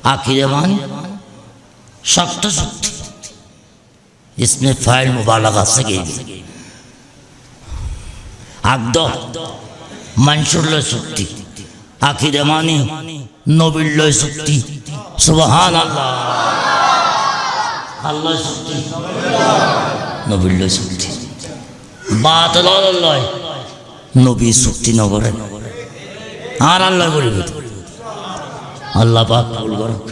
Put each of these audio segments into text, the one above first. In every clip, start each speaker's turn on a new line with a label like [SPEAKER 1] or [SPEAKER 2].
[SPEAKER 1] आखिर मान शक्त शक्ति इसमें फाइल मुबालगा से गई আগ্দ মানুষের শক্তি আখিরে মানি নবীর লয় শক্তি সুবহান আল্লাহ আল্লাহ শক্তি নবীর লয় শক্তি বাত লয় নবী শক্তি নগরে আর আল্লাহ করিব আল্লাহ পাক কবুল করুক।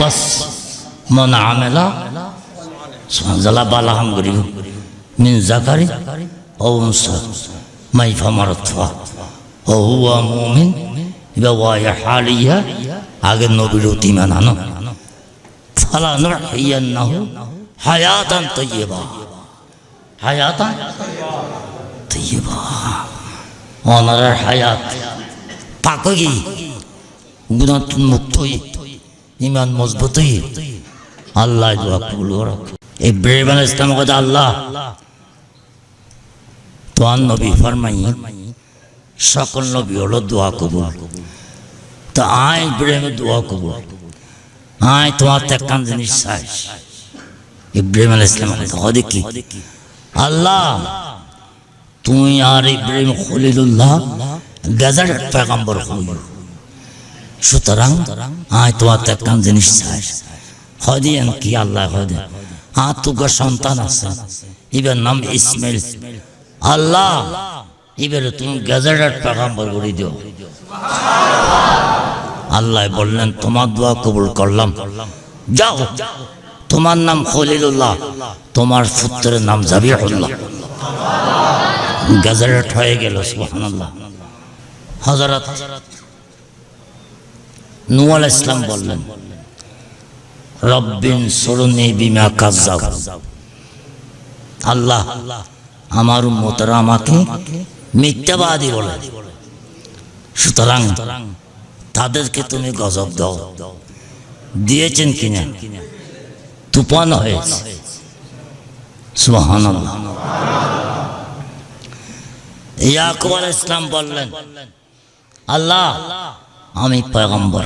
[SPEAKER 1] বাস, মন আমেলা সঞ্জালা বালাহাম করিব। মিন জাকারি ও উনসা, মাই ফামারথা ও হুয়া মুমিন, ইবা ওয়া হালিয়া আগে নবীর অতিমান আনো। ফালা নুহিয়ান্নাহু হায়াতান তাইয়্যিবা। হায়াতান তাইয়্যিবা। অনারের হায়াত পাকগি। ইমান মজবুত আল্লাহ দোয়া কবুল করুক ইব্রাহিম আলাইহিস সালাম কথা আল্লাহ তোমার নবী ফরমাই সকল নবী হলো দোয়া কবুল। তো আয় ইব্রাহিমের দোয়া কবুল। আয় তোমার তো একখান জিনিস চাই। ইব্রাহিম আলাইহিস সালাম কথা কি আল্লাহ আর ইব্রাহিম খলিলুল্লাহ গেজার পেগাম্বর হইল সুতরাং আয় তোমার তো একখান জিনিস চাই। হদিয়েন কি আল্লাহ হদে আর তোকে সন্তান আছে। এবার নাম ইসমাইল। আল্লাহ, এবারে তুমি গেজারের পেগাম্বর করে দিও। আল্লাহ বললেন, তোমার দোয়া কবুল করলাম। যাও, তোমার নাম খলিলুল্লাহ, তোমার পুত্রের নাম জাবিহুল্লাহ গেজারেট হয়ে গেল, সুবহানাল্লাহ। হযরত আলাইহিস ইসলাম বললেন, রব্বিন সুরনি বিমা কাজ্জাব। আল্লাহ আমার উম্মতরা আমাকে মিথ্যাবাদী বলে। সুতরাং তাদেরকে তুমি গজব দাও। দিয়েছেন কিনা? তুফান হয়েছে। সুবহানাল্লাহ। ইয়াকুব আলাইহিস ইসলাম বললেন, আল্লাহ আমি পয়গম্বর।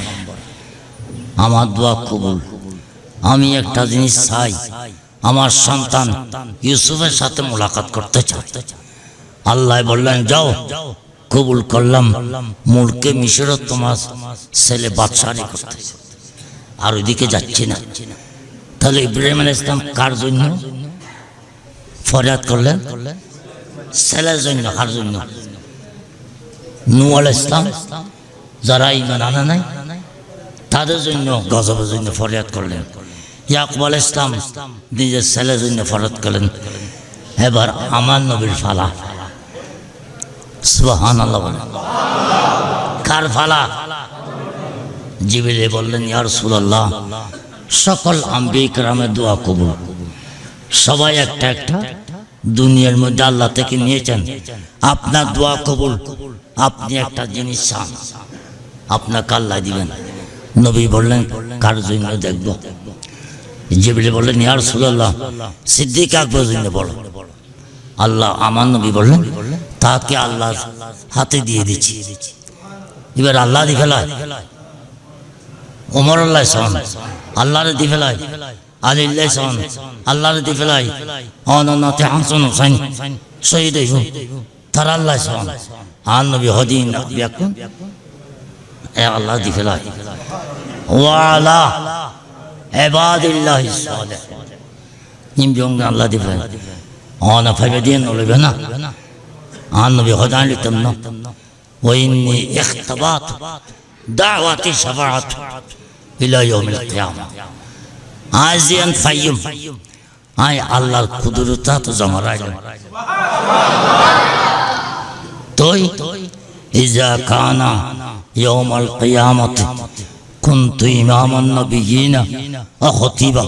[SPEAKER 1] আমার দোয়া কবুল। আমি একটা জিনিস চাই। আমার সন্তান ইউসুফের সাথে মোলাকাত করতে চাই আল্লাহ বললেন, যাও, কবুল করলাম। মুলকে মিশরত তোমার ছেলে বাদশাহারি করতে। আর ওইদিকে যাচ্ছি না। তাহলে ইব্রাহিম আল ইসলাম কার জন্য? ফরিয়াদ করলেন? ছেলের জন্য, কার জন্য? নু আল ইসলাম যারা ইমান আনা নাই, তাদের জন্য গজবের জন্য ফরিয়াদ করলেন। ইয়াকুব আল ইসলাম নিজের ছেলের জন্য ফরিয়াদ করলেন। এবার আমার নবীর ফালা। কার ফালা? জিবিলে বললেন ইয়ার সুল্লাহ সকল আম্বিক দোয়া কবুল। সবাই একটা একটা দুনিয়ার মধ্যে আল্লাহ থেকে নিয়েছেন। আপনার দোয়া কবুল, আপনি একটা জিনিস চান। আপনাকে আল্লাহ দিবেন। নবী বললেন, কার জন্য দেখব? জিবিলে বললেন ইয়ার সুল্লাহ সিদ্দিক আকবর জন্য বলো। আল্লাহ, আমার নবী বললেন, তাকে আল্লাহর হাতে দিয়ে দিচ্ছি। এবার আল্লাহ দি ফেলায়। ওমর আল্লাহ সন আল্লাহর দি ফেলায়। আলিল্লাহ সন আল্লাহর দি ফেলায়। অননাতে হাসন হোসাইন, শহীদ তার আল্লাহ সন আর নবী হদিন ব্যাকুন এ আল্লাহ দি ফেলায় ওয়ালা এবাদিল্লাহ সালেহ নিম জঙ্গে আল্লাহ দি ফেলায় অনা ফাইবে দিয়ে নলবে না আর নবী হদান লিখতাম না وإني اختبأت دعوتي شفاعت إلى يوم القيامة আজিয়ান ফাইয়ুম আয় আল্লাহর কুদরতা তো জমা রাখলেন তোই ইজা কানা কিয়ামত কুনতু ইমামান নবিয়িনা ও খতিবা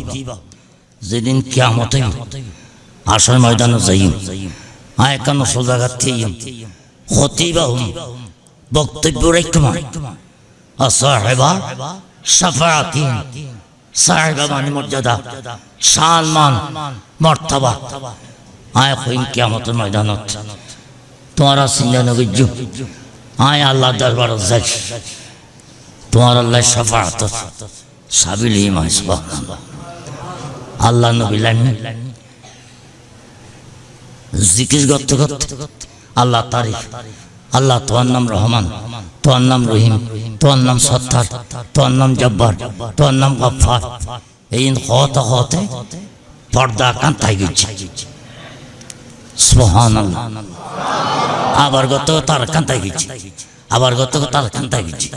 [SPEAKER 1] যেদিন কিয়ামতে আসর ময়দানে যাইম আয় কেন সোজা গাত্থিম খতিবা হুম বক্তব্য রাখমান অসাহেবা সাফাতিন সাহেবা মানে মর্যাদা, সালমান, মর্তবা। আয় হইন কিয়ামতের ময়দানত। তোমারা সিংহ যুগ। আয় আল্লাহ দরবার তোমার আল্লাহ সাফাত সাবিল আল্লাহ নবী লাইন করতে করতে আল্লাহ তারিফ। আল্লাহ তোমার নাম রহমান, তোমার নাম রহিম, তোমার নাম সত্তার, তোমার নাম জব্বার, তোমার নাম গফার এই হতে হতে পর্দা কান্তাই গেছে। সুবহান আবার গত তার কান্তাই গেছে। আবার গত তার কান্তাই গেছে।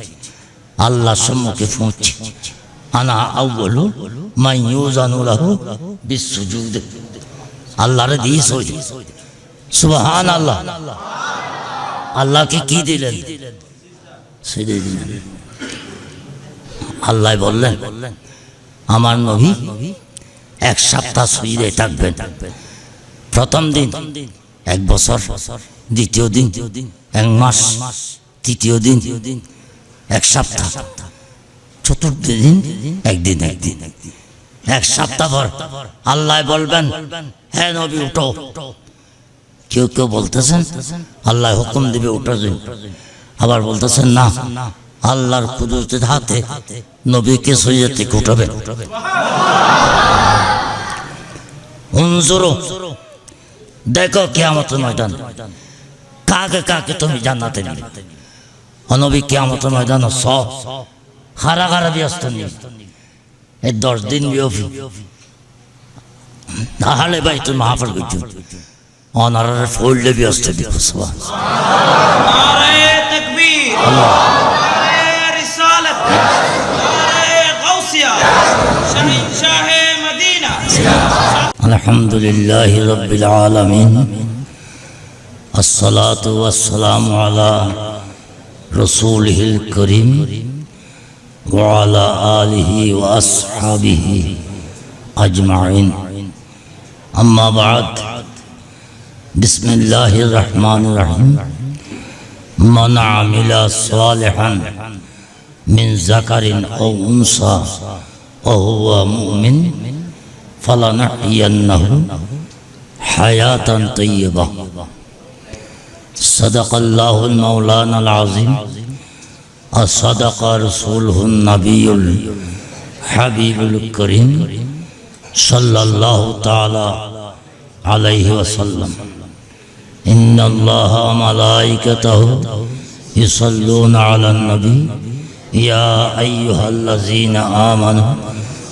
[SPEAKER 1] আল্লাহ সম্মুখে পৌঁছে। আনা আউ্বলু মাই ইউজানু লাহু বিসুজুদ। আল্লাহরে দিয়ে সই সুবহান আল্লাহ আল্লাহকে কি দিলেন? সেটাই দিলেন। আল্লাহ বললেন, আমার নবী এক সপ্তাহ শরীরে থাকবেন। প্রথম দিন এক বছর দ্বিতীয় দিন এক মাস তৃতীয় দিন এক সপ্তাহ চতুর্থ দিন একদিন একদিন। এক সপ্তাহ পর আল্লাহ বলবেন হ্যাঁ নবী উঠো। কেউ কেউ বলতেছেন আল্লাহ হুকুম দিবে উঠার জন্য আবার বলতেছেন না আল্লাহর কুদরতের হাতে নবীকে সইয়া থেকে উঠাবেন উনজুরো দেখো কেয়ামত ময়দান। কাকে কাকে তুমি জান্নাতে নিবে অনবী কেয়ামত ময়দান সব। হারাগারা ব্যস্ত নিবে এই দশ দিন বিয়ফি। তাহলে ভাই তুমি মাহফাল করছ অনারারে ফুললে ব্যস্ত
[SPEAKER 2] দিব আল্লাহ।
[SPEAKER 1] الحمد لله رب العالمين. الصلاة والسلام على رسوله الكريم وعلى آله وأصحابه أجمعين. أما بعد بسم الله الرحمن الرحيم. من عمل صالحا من ذكر أو أنثى وهو مؤمن فلنحيينه حياة طيبة. صدق الله المولانا العظيم وصدق رسوله النبي الحبيب الكريم صلى الله تعالى عليه وسلم. إن الله وملائكته يصلون على النبي يا أيها الذين آمنوا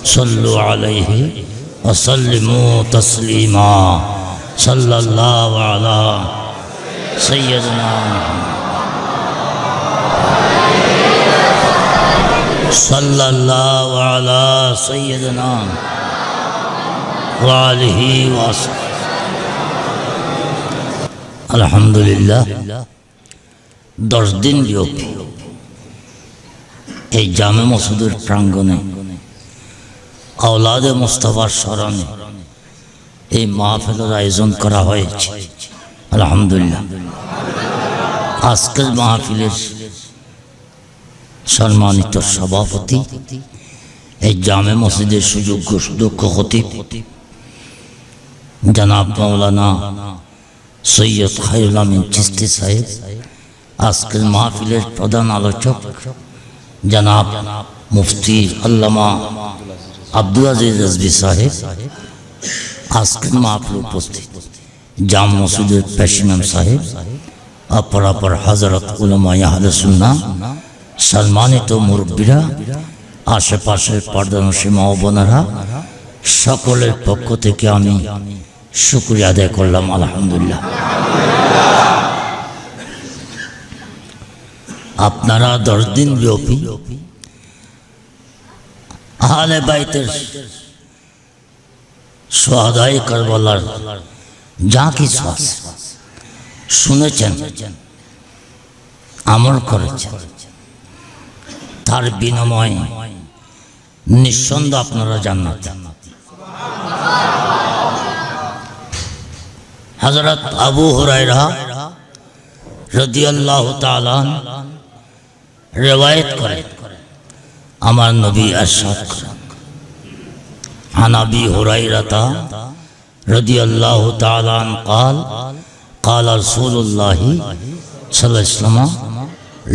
[SPEAKER 1] صلوا عليه وسلموا تسليما صلى الله على سيدنا محمد صلى الله على سيدنا وآله وصحبه আলহামদুলিল্লাহ দশ দিন ব্যাপী এই জামে মসুদের প্রাঙ্গণে আওলাদে মুস্তফার স্মরণে এই মাহফিলের আয়োজন করা হয়েছে। আলহামদুলিল্লাহ। আজকের মাহফিলের সম্মানিত সভাপতি এই জামে মসজিদের সুযোগ্য সুদক্ষ খতিব জনাব মৌলানা সৈয়দ খায়ুল আমিন চিস্তি সাহেব, আজকের মাহফিলের প্রধান আলোচক জনাব মুফতি আল্লামা আব্দুল আজিজ রাজবি সাহেব আজকের মাহফিল উপস্থিত। জাম মসজিদের পেশিমাম সাহেব অপর অপর হজরত উলমা ইয়াহদুল্লাহ সম্মানিত মুরব্বীরা, আশেপাশের পর্দানসী মা বোনেরা, সকলের পক্ষ থেকে আমি শুক্রিয়া আদায় করলাম, আলহামদুলিল্লাহ। আপনারা দশ দিন ব্যাপী আহলে বাইতের সোহাদাই কারবালার যা কিছু আছে। শুনেছেন, আমল করেছেন। তার বিনিময়ে নিঃসন্দেহ আপনারা জান্নাত। হজরত আবু হুরাইরা রদিয়াল্লাহ তালান রেওয়ায়ত করে আমার নবী আরশাদ করেন আনাবি হুরাইরাতা রদিয়াল্লাহ তালান قال قال رسول الله صلى الله عليه وسلم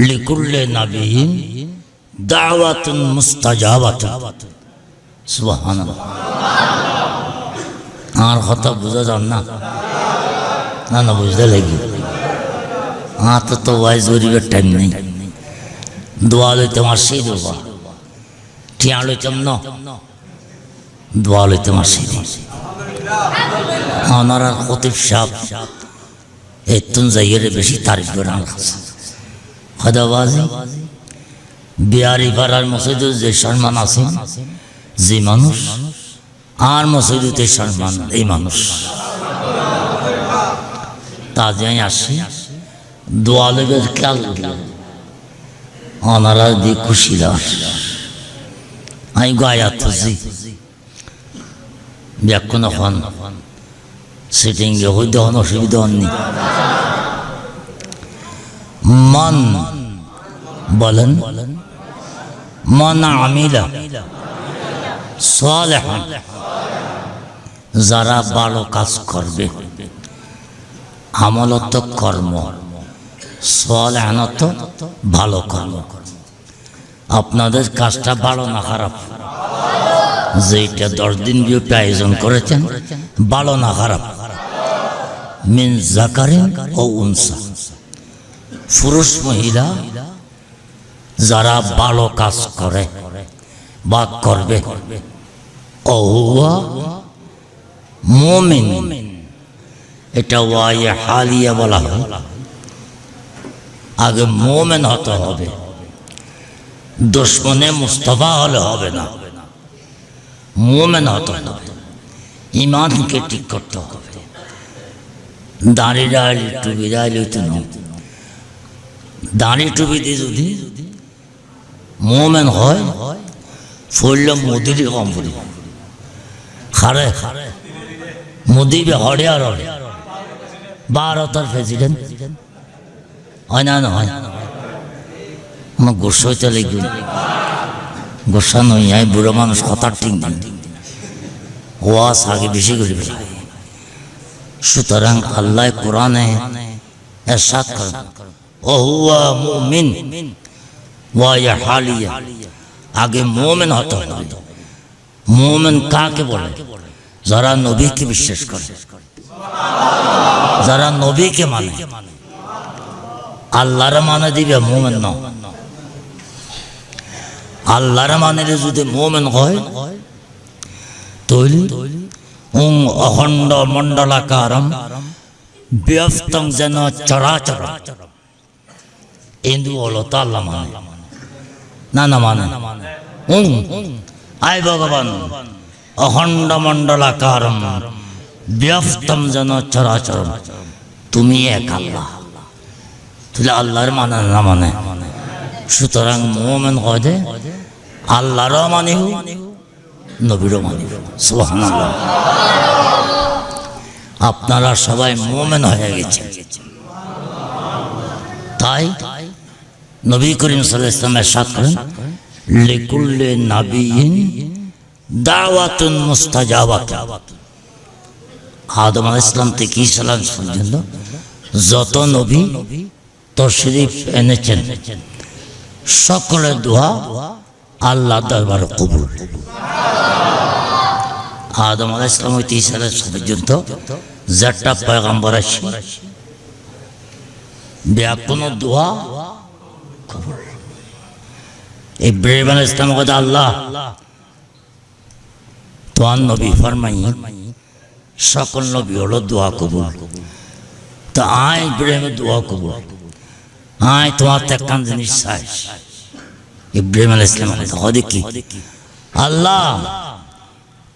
[SPEAKER 1] لكل نبي দাওয়াতুন মুস্তাজাবাতুন সুবহানাল্লাহ আর কথা বুঝা যান না না না বুঝতে লাগি আর তো তো ওয়াইজ গরিবের টাইম নেই দোয়া লইতে আমার সেই দেবা টিয়া লইতাম না দোয়া লইতে আমার সেই ওনারা খতিব সাহ এতুন যাইয়ের বেশি তারিফ করে আমার বিহারি পাড়ার মসজিদে যে সম্মান আছে, যে মানুষ, আর মসজিদে সম্মান এই মানুষ। তা যাই আসি দোয়া লেগে খেয়াল ওনারা দিয়ে খুশি লাস আমি গায়াত খুশি ব্যাকুণ হন সিটিং হইতে হন, অসুবিধা হননি। মন বলেন, মান আমিলা। সালেহান যারা ভালো কাজ করবে আমলত কর্ম। সালেহানত ভালো কর্ম। আপনাদের কাজটা ভালো না খারাপ? যেটা দশ দিন বিউটি আয়োজন করেছেন, ভালো না খারাপ? মিন জাকারিন ও উনসা। পুরুষ মহিলা যারা ভালো কাজ করে বা করবে ও হুয়া এটা ওয়াই হালিয়া বলা হয়। আগে মোমেন হতে হবে। দুশ্মনে মুস্তফা হলে হবে না। মোমেন হতে হবে। ইমানকে ঠিক করতে হবে। দাঁড়ি আইলি টুপি আইলি তো না দাঁড়ি টুপি দিয়ে যদি মোমেন হয়, ফুললে মোদিরই কম ফুলি খারে মোদি বে হরে আর হরে ভারতের প্রেসিডেন্ট হয় না হয়। আমার গোসা হইতে লাগবে গোসা নই আমি বুড়ো মানুষ কথা ঠিক দিন ওয়াস আগে বেশি করে ফেলে সুতরাং আল্লাহ কোরআনে এরশাদ করেন ও হুয়া মুমিন ওয়া হালিয়া। আগে মোমেন হতে হবে। মোমেন কাকে বলে? যারা নবীকে বিশ্বাস করে। যারা নবীকে মানে। আল্লাহর মানে দিবে মোমেন ন আল্লাহর মানে যদি মোমেন হয়, তৈলি উং অখণ্ড মণ্ডলাকারম ব্যস্তং যেন চরাচর হিন্দু হলো তো আল্লাহ মানে। না না মানে। উং আয় ভগবান, অখণ্ড মণ্ডলাকারম ব্যস্তম যেন চরাচর তুমি এক আল্লাহ। তাহলে আল্লাহর মানে না মানে? সুতরাং মোমেন হয় দে আল্লাহরও মানিহু নবীরও মানিহু সুবহানাল্লাহ। আপনারা সবাই মোমেন হয়ে গেছে তাই নবী করিম ওয়াসাল্লাম সাত করেন, লিকুল্লি নাবিয়িন দাওয়াতুন মুস্তাজাবাত। আদম আলাইহিস সালাম থেকে আলাইহিস পর্যন্ত যত নবী তশরিফ এনেছেন। সকলের দোয়া আল্লাহ দরবার কবুল। আদম আলাহ ইসলাম হইতে আলাহ পর্যন্ত যারটা পয়গাম্বর আছে দেয়া কোনো দোয়া কবুল ইব্রাহিম আলাহ ইসলাম কথা আল্লাহ, তোমার নবী ফরমাই, সকল নবী হলো দোয়া কবুল। তো আয় ইব্রাহিমের দোয়া কবুল। আয় তোমার তো একখান জিনিস চাই। ইব্রাহিম আলাহ ইসলাম কথা কি আল্লাহ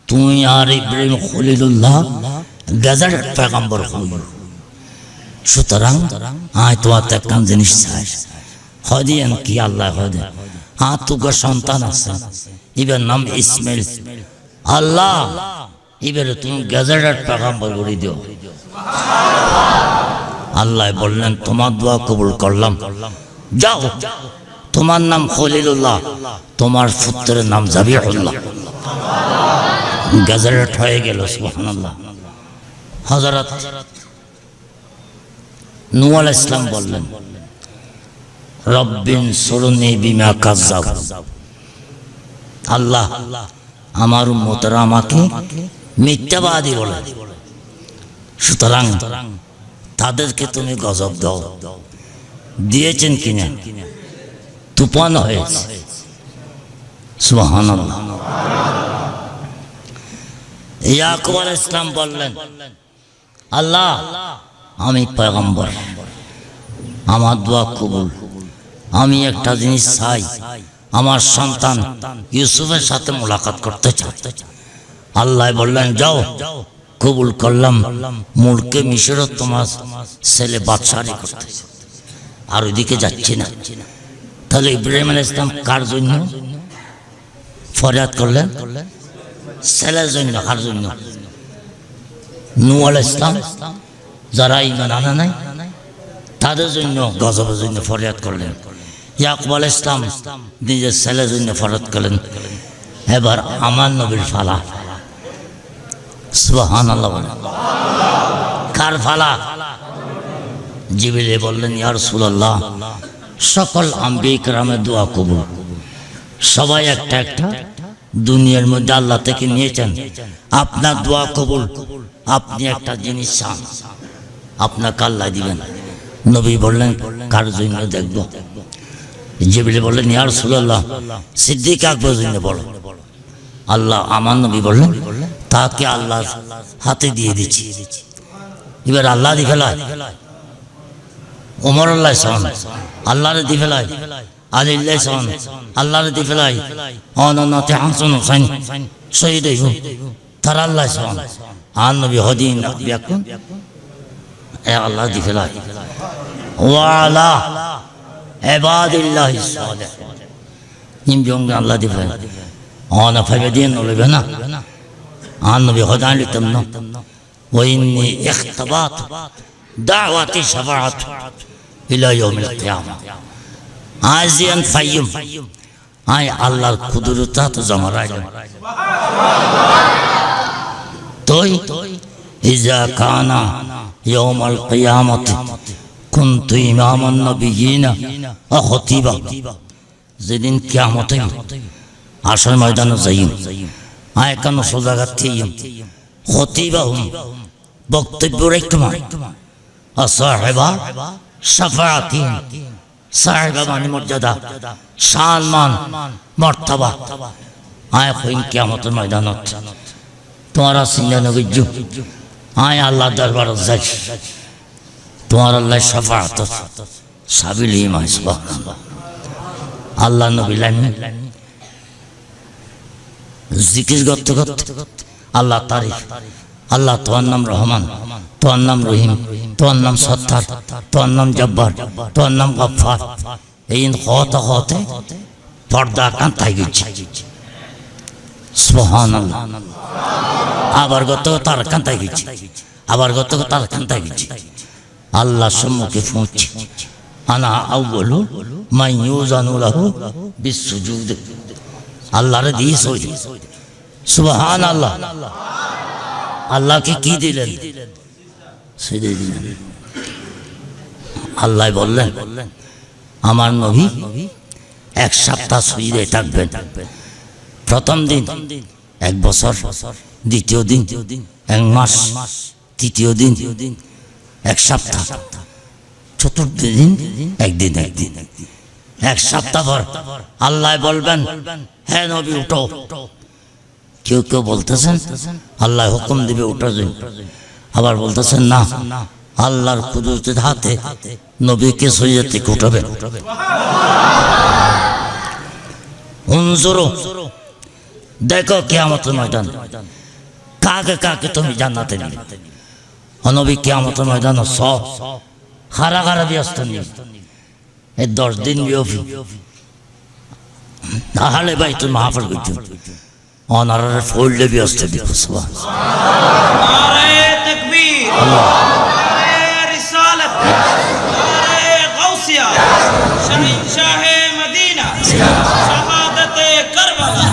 [SPEAKER 1] তুই আর ইব্রাহিম খলিলুল্লাহ গেজার পেগাম্বর হইল সুতরাং আয় তোমার তো একখান জিনিস চাই। হদিয়েন কি আল্লাহ হদে হ্যাঁ তোকে সন্তান আছে। এবার নাম ইসমাইল। আল্লাহ, এবারে তুমি গেজারের পেগাম্বর করে দিও। আল্লাহ বললেন, তোমার দোয়া কবুল করলাম। যাও। তোমার নাম খলিলুল্লাহ। তোমার পুত্রের নাম জাবিহুল্লাহ গেজারেট হয়ে গেল, সুবহানাল্লাহ। হযরত নূহ আলাইহিস ইসলাম বললেন, রব্বিন সরুনি বিমা কাজাব আল্লাহ আমার উম্মতরা আমাকে মিথ্যাবাদী বলে। সুতরাং তাদেরকে তুমি গজব দাও। দিয়েছেন কিনা? তুফান হয়েছে। ইসলাম বললেন, আল্লাহ, আমি পয়গম্বর। আমার দোয়া কবুল। আমি একটা জিনিস চাই, আমার সন্তান ইউসুফের সাথে মোলাকাত করতে চাই আল্লাহ বললেন, যাও। কবুল করলাম, মুলকে মিশরত তোমার ছেলে বাদশাহি করতে। আর ওইদিকে যাচ্ছি না। তাহলে ইব্রাহিম আল ইসলাম কার জন্য? ফরিয়াদ করলেন? ছেলের জন্য, কার জন্য? নু আল ইসলাম যারা ইমান আনা নাই, তাদের জন্য, গজবের জন্য ফরিয়াদ করলেন। ইয়াকুব আল ইসলাম নিজের ছেলের জন্য ফরিয়াদ করলেন। এবার আমার নবীর ফালা জিবিলে বললেন ইয়ার সকল দোয়া কবুল। সবাই একটা একটা দুনিয়ার মধ্যে আল্লাহ থেকে নিয়েছেন। আপনার দোয়া কবুল, আপনি একটা জিনিস চান। আপনাকে আল্লাহ দিবেন। নবী বললেন, কার জন্য দেখব? জিবিলে বললেন ইয়ার সুল্লাহ সিদ্দিক আকবর জন্য বলো। আল্লাহ আমার নবী বললেন তাকে আল্লাহ হাতে দিয়ে দিচ্ছি এবার আল্লাহ দি ফেলায়। ওমর আল্লাহ সহন আল্লাহরে দি ফেলায়। আলিল্লাহ সহন আল্লাহরে দি ফেলায়। অনন্নতে হাসন হোসেন। শহীদ হইব। তার আল্লাহ সহন আর নবী হদিন ব্যাকুন এ আল্লাহ দি ফেলায়। ওয়ালা এবাদিল্লাহ সালেহ। নিম জঙ্গে আল্লাহ দি ফেলায়। অনা ফাইবে দিয়ে নলবে না। আর নবী হদান লিখতাম না وإني اختبأت دعوتي شفاعت إلى يوم القيامة আজিয়ান ফাইয়ুম আয় আল্লাহর কুদরতা তো জমা রাখলেন তোই ইজা কানা يوم القيامة كنت إمام النبيين وخطيبا যেদিন কিয়ামত আসর ময়দানে যাইম আয় কেন সোজাগাত থেইম খতিবা হুম বক্তব্য রেখমান অসাহেবা সাফাতিন সাহেবা মানে মর্যাদা সম্মান মর্তবা। আয় কইন কিয়ামতের ময়দানত। তোমার সিন্ধা নবীজ আয় আল্লাহ দরবার যাই। তোমার আল্লাহ সাফাত সাবিল আল্লাহ নবী লাইন। জিকির করতে করতে আল্লাহ তারিফ। আল্লাহ, তোমার নাম রহমান, তোমার নাম রহিম, তোমার নাম সত্তার, তোমার নাম জব্বার, তোমার নাম গফার এই হতে হতে পর্দা কান্তাই গেছে। আবার গত তার কান্তাই গেছে। আবার গত তার কান্তাই গেছে। আল্লাহ সম্মুখে পৌঁছে। আনা আউ্বলু মাই ইউজানু লাহু বিসুজুদ। আল্লাহরে দিয়ে সই সুবহান আল্লাহ আল্লাহকে কি দিলেন? আল্লাহ বললেন, আমার নবী এক সপ্তাহ সুইরে থাকবেন। প্রথম দিন এক বছর, দ্বিতীয় দিন এক মাস, তৃতীয় দিন এক সপ্তাহ, চতুর্থ দিন একদিন একদিন একদিন। এক সপ্তাহ পর আল্লাহ বলবেন হ্যাঁ নবী, উঠো। কেউ কেউ বলতেছেন, আল্লাহ হুকুম দিবে জন্য আবার বলতেছেন, না, আল্লাহর কুদরতের হাতে নবীকে সরিয়ে থেকে উঠাবে। উনজুরু দেখো কেয়ামতের ময়দান, কাকে কাকে তুমি জান্নাতে নিবে? অনবী কেয়ামতের ময়দান স হারা হারা ব্যস্ত নিয়ে এই দশ দিন বিয়পি তাহলে ভাই তুমি মাহফিল করছো অনারারে ফুললে ব্যস্ত দেখো সুবহান
[SPEAKER 2] নারায়ে তাকবীর নারায়ে রিসালাত নারায়ে গাউসিয়া শহীদ শাহ মদিনা শাহাদাতে কারবালা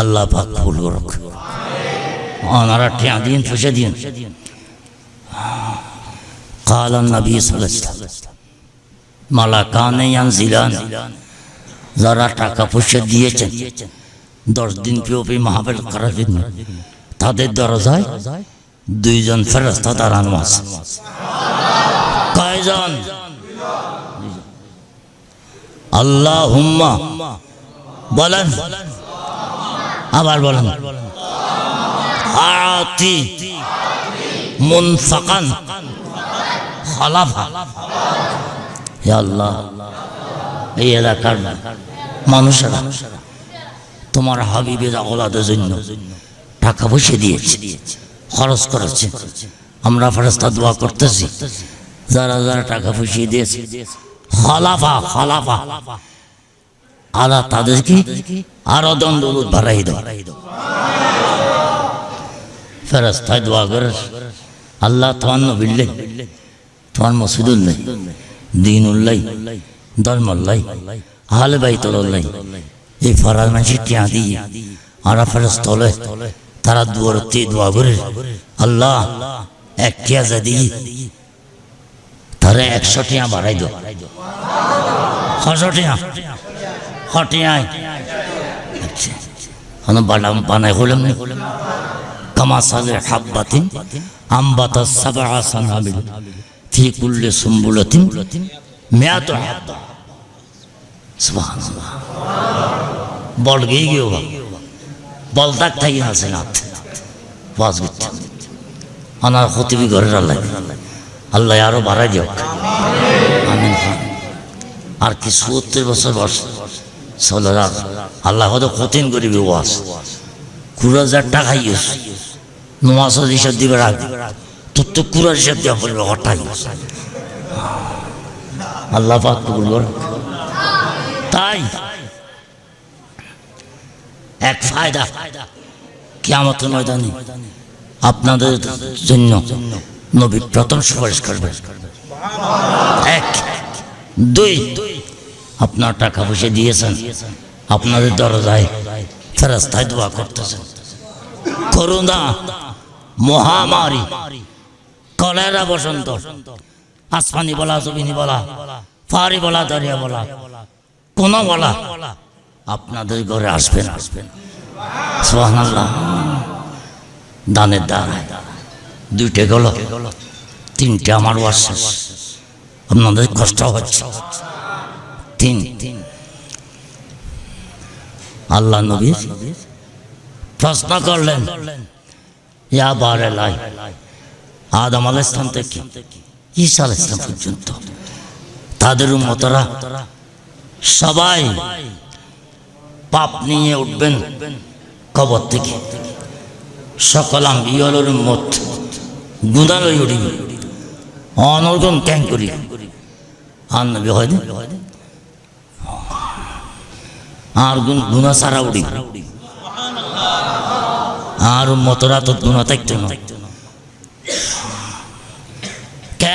[SPEAKER 1] আল্লাহ পাক ফুল রক অনারা টিয়া দিন ফুসে দিন قال النبي صلى الله عليه وسلم মালা কানে জিলান যারা টাকা পয়সা দিয়েছেন, দশ দিন পিওপি মাহাবেল করার জন্য, তাদের দরজায় দুইজন ফেরস্তা দাঁড়ানো আছে। কয়জন? আল্লাহ হুম্মা বলেন। আবার বলেন। আতি মুনফাকান, খালাফা। হে আল্লাহ, এই এলাকার মানুষেরা তোমার হাবিবের আওলাদের জন্য টাকা পয়সা দিয়েছে, খরচ করেছে। আমরা ফেরস্তা দোয়া করতেছি, যারা যারা টাকা পয়সা দিয়েছে, খালাফা খালাফা, আল্লাহ তাদেরকে আরও দণ্ডবোধ বাড়াই দাও। ফেরস্তায় দোয়া করে, আল্লাহ তোমার নবিল্লাই তোমার মসজিদুল্লাই দিনুল্লাই, ধর্মল্লাই, আহলে বাইতুল্লাই এই ফরাজ মানুষের টিয়া দিয়ে আরা ফেরস্ত হলে তারা দুয়ারতে দোয়া করে, আল্লাহ, এক টিয়া যা দিয়ে তারা একশো টিয়া বাড়াই দাও। ছশো টিয়া হটিয়ায় আচ্ছা মানে বানাম বানাই হলাম কামা সালে হাব্বাতিন, আম্বাতা সাবা সানাবিল। ফি কুল্লি সুম্বুলাতিন মিয়াতু সুবহানাল্লাহ। বল গিয়ে গিয়ে বল তাক থাকি আছে না বাস করতে। আনার খতিবি ঘরের আল্লাহ। আল্লাহ আরও বাড়াই দিও আমিন। আর কি সত্তর বছর বয়স। যাক আল্লাহ হয়তো কঠিন করিবি ওয়াজ। কুড়ি হাজার টাকা ইউস নমাজ হিসাব দিবে রাখ তো হিসাব দেওয়া পড়বে হঠাৎ। আল্লাহ পাক তাই এক ফায়দা কেমত ময়দানে আপনাদের জন্য নবী প্রথম সুপারিশ করবে এক, দুই, আপনার টাকা পয়সা দিয়েছেন, আপনাদের দরজায় ফেরাস্তায় দোয়া করতেছেন। করুণা, মহামারী কলেরা বসন্ত। আসমানি বলা, জমিনি বলা পাহাড়ি বলা, দরিয়া বলা, কোন বলা আপনাদের ঘরে আসবেন আসবেন দানের দ্বারা দুইটে গেল, তিনটে আমার ওয়াশ আপনাদের কষ্ট হচ্ছে। তিন। তিন আল্লাহ নবী প্রশ্ন করলেন, ইয়া বারে লাই আদম আল ইসলাম থেকে ঈসা আল ইসলাম পর্যন্ত। তাদের মতরা সবাই পাপ নিয়ে উঠবেন কবর থেকে। সকল আম্বিয়লের মত গুদালই উঠিবে। অনর্গম ক্যাং করি আর নবী হয় আর গুণ গুণা সারা উড়ি আর মতরা তো গুণা থাকতো না।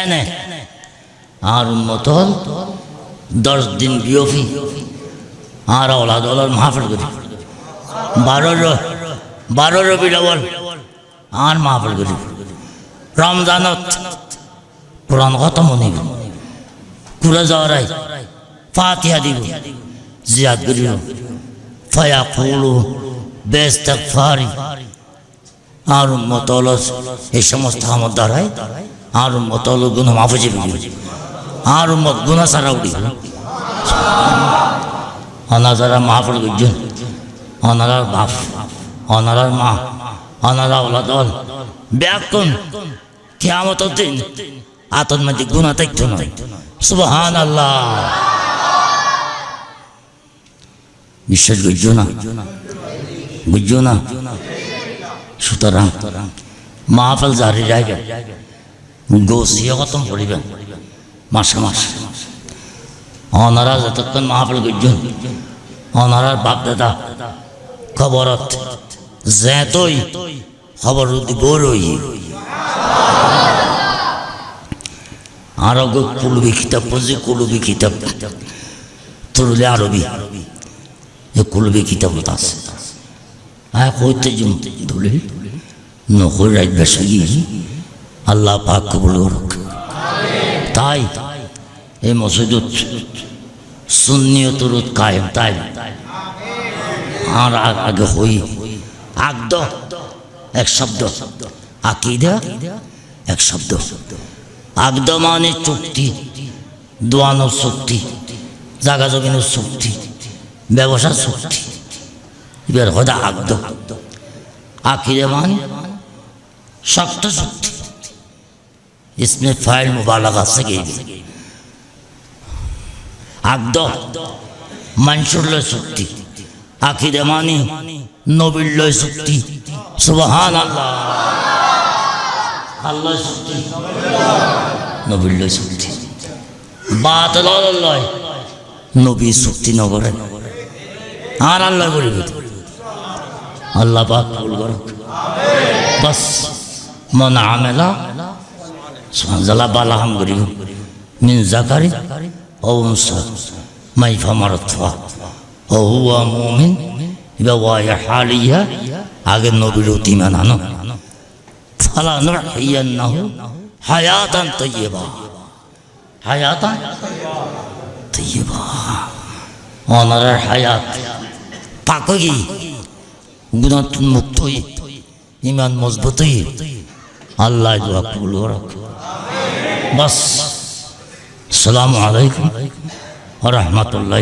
[SPEAKER 1] কেন? আর মতল দশ দিন বিয়ফি আর ওলাদ ওলার মাহফিল করি। বারো বারো রবি ডবল আর মাহফিল করি। রমজানত কোরআন খতম নিব। কুড়ে যাওয়ারাই ফাতিহা দিব। জিয়াদ করিব ফয়া ফুলু বেস্তারি আর মতল এই সমস্ত আমার দ্বারাই আর মতল গুণ মাফে আর মত গুণা সারা উড়ি। অনাজারা মাহফুল গুজন অনারার বাপ। অনারার মা। অনারা ওলাদল। ব্যাকুন। কেমত দিন আতন মধ্যে গুণা থাকতো নয় সুবহান আল্লাহ বিশ্বাস বুঝছ না? বুঝছ না? সুতরাং মাহফল জারি জায়গা গোসিয়ে খতম করিবেন মাসে মাসে। অনারা যতক্ষণ মাহফিল গুজন অনারার বাপ দাদা খবরত যেতই খবর বড়ই আরও কুলবি কিতাব পড়ছে কুলবি কিতাব তরুলে আরবি। এ কুলবি কিতাব আছে হ্যাঁ কইতে জুম ধুলে, নকল রাত বেসা গিয়ে আল্লাহ পাক কবুল করুক। তাই এই মসজিদুত সুন্নিয়তুরুত কায়েম, তাই আর আগ- হই। আগদ এক শব্দ। আকিদা, এক শব্দ। আগদ মানে চুক্তি, দোয়ানো চুক্তি, জাগা জমিনের চুক্তি ব্যবসার চুক্তি। এবার হদা আগদ আকিদা মানে শক্ত চুক্তি। इसमें फाइल मुबालगा से गई আগদ মানুষের লয় চুক্তি আখিরে মানি নবীর লয় চুক্তি সুবহান আল্লাহ আল্লাহ চুক্তি নবীর লয় চুক্তি বাত লয় নবী চুক্তি নগরে আর আল্লাহ করিব আল্লাহ পাক কবুল করুক বাস মন আমেলা সঞ্জালা বালাহাম করিব মিন জাকারি ও উনসা, মাই ফামারথা ও হুয়া মুমিন, ইবা ওয়া হালিয়া আগে নবীর ইমান আনো। ফালা নুহিয়ান্নাহু হায়াতান তাইয়্যিবা। হায়াতান তাইয়্যিবা। অনারের হায়াত পাকগি গুণাতুন মুক্ত ইমান মজবুত আল্লাহ দোয়া কবুল করুক বাস আসসালামু আলাইকুম রহমতুল্লাহ